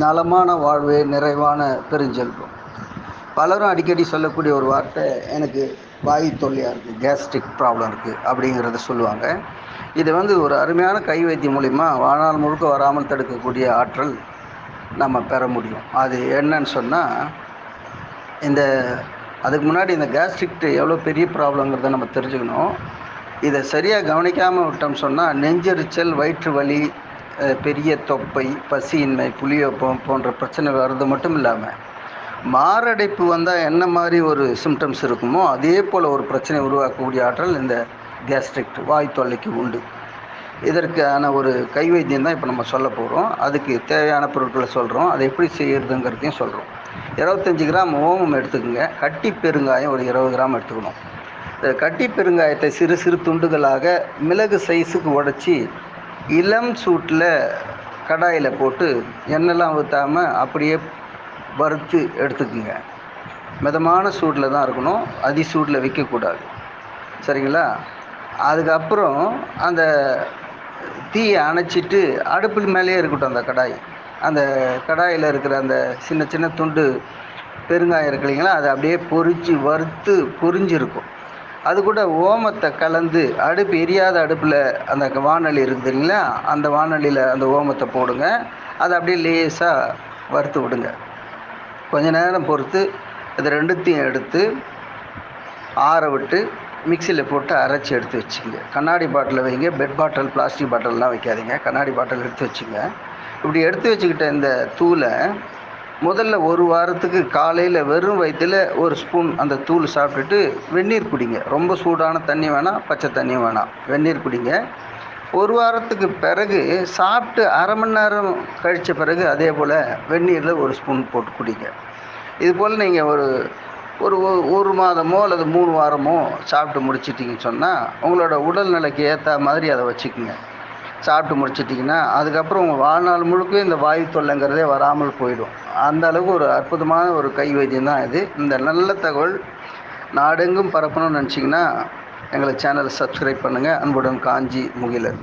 நலமான வாழ்வே நிறைவான பெருஞ்செல்வம். பலரும் அடிக்கடி சொல்லக்கூடிய ஒரு வார்த்தை எனக்கு வாயு தொல்லையாக இருக்குது கேஸ்ட்ரிக் ப்ராப்ளம் இருக்குது அப்படிங்கிறத சொல்லுவாங்க. இது வந்து ஒரு அருமையான கை வைத்தியம் மூலிமா வாழ்நாள் முழுக்க வராமல் தடுக்கக்கூடிய ஆற்றல் நம்ம பெற முடியும். அது என்னன்னு சொன்னால் இந்த அதுக்கு முன்னாடி இந்த கேஸ்ட்ரிக்ட் எவ்வளோ பெரிய ப்ராப்ளங்கிறத நம்ம தெரிஞ்சுக்கணும். இதை சரியாக கவனிக்காமல் விட்டோம்னு சொன்னால் நெஞ்செரிச்சல் வயிற்று வலி பெரிய தொப்பை பசியின்மை புளியோப்பம் போன்ற பிரச்சனை வர்றது மட்டும் இல்லாமல் மாரடைப்பு வந்தால் என்ன மாதிரி ஒரு சிம்டம்ஸ் இருக்குமோ அதே போல் ஒரு பிரச்சனை உருவாக்கக்கூடிய ஆற்றல் இந்த கேஸ்ட்ரிக் வாய் தொல்லைக்கு உண்டு. இதற்கான ஒரு கை வைத்தியம் தான் இப்போ நம்ம சொல்ல போகிறோம் அதுக்கு தேவையான பொருட்களை சொல்கிறோம் அதை எப்படி செய்கிறதுங்கிறதையும் சொல்கிறோம் இருபத்தஞ்சி கிராம் ஓமம் எடுத்துக்கோங்க. கட்டி பெருங்காயம் ஒரு இருபது கிராம் எடுத்துக்கணும். இந்த கட்டி பெருங்காயத்தை சிறு சிறு துண்டுகளாக மிளகு சைஸுக்கு உடச்சி இளம் சூட்டில் கடாயில் போட்டு எண்ணெய்லாம் ஊற்றாமல் அப்படியே வறுத்து எடுத்துக்குங்க. மிதமான சூட்டில் தான் இருக்கணும். அதி சூட்டில் வைக்கக்கூடாது சரிங்களா? அதுக்கப்புறம் அந்த தீயை அணைச்சிட்டு அடுப்பு மேலேயே இருக்கட்டும் அந்த கடாய். அந்த கடாயில் இருக்கிற அந்த சின்ன சின்ன துண்டு பெருங்காயம் இருக்கு இல்லைங்களா? அதை அப்படியே பொறிச்சு வறுத்து பொரிஞ்சிருக்கும் அது கூட ஓமத்தை கலந்து அடுப்பு எரியாத அடுப்பில் அந்த வானொலி இருக்குது இல்லைங்களா? அந்த வானொலியில் அந்த ஓமத்தை போடுங்க. அதை அப்படியே லேசாக வறுத்து விடுங்க. கொஞ்ச நேரம் பொறுத்து இது ரெண்டுத்தையும் எடுத்து ஆற விட்டு மிக்சியில் போட்டு அரைச்சி எடுத்து வச்சுக்கோங்க. கண்ணாடி பாட்டில் வைங்க. பெட் பாட்டில் பிளாஸ்டிக் பாட்டிலெலாம் வைக்காதீங்க. கண்ணாடி பாட்டில் எடுத்து வச்சுங்க. இப்படி எடுத்து வச்சுக்கிட்ட இந்த தூளை முதல்ல ஒரு வாரத்துக்கு காலையில் வெறும் வயிற்றில் ஒரு ஸ்பூன் அந்த தூள் சாப்பிட்டுட்டு வெந்நீர் குடிங்க. ரொம்ப சூடான தண்ணி வேணாம் பச்சை தண்ணி வேணாம். வெந்நீர் குடிங்க. ஒரு வாரத்துக்கு பிறகு சாப்பிட்டு அரை மணி நேரம் கழித்த பிறகு அதே போல் வெந்நீரில் ஒரு ஸ்பூன் போட்டு குடிங்க. இது போல் நீங்கள் ஒரு ஒரு ஒரு மாதமோ அல்லது மூணு வாரமோ சாப்பிட்டு முடிச்சிட்டிங்கன்னு சொன்னால் உங்களோட உடல்நிலைக்கு ஏற்ற மாதிரி அதை வச்சுக்கோங்க. சாப்பிட்டு முடிச்சிட்டிங்கன்னா அதுக்கப்புறம் உங்கள் வாழ்நாள் முழுக்க இந்த வாயு தொல்லைங்கிறதே வராமல் போயிடும். அந்த அளவுக்கு ஒரு அற்புதமான ஒரு கை வைத்தியம் தான் இது. இந்த நல்ல தகவல் நாடெங்கும் பரப்பணும்னு நினச்சிங்கன்னா எங்களை சேனலை சப்ஸ்கிரைப் பண்ணுங்கள் அன்புடன் காஞ்சி முகிலன்.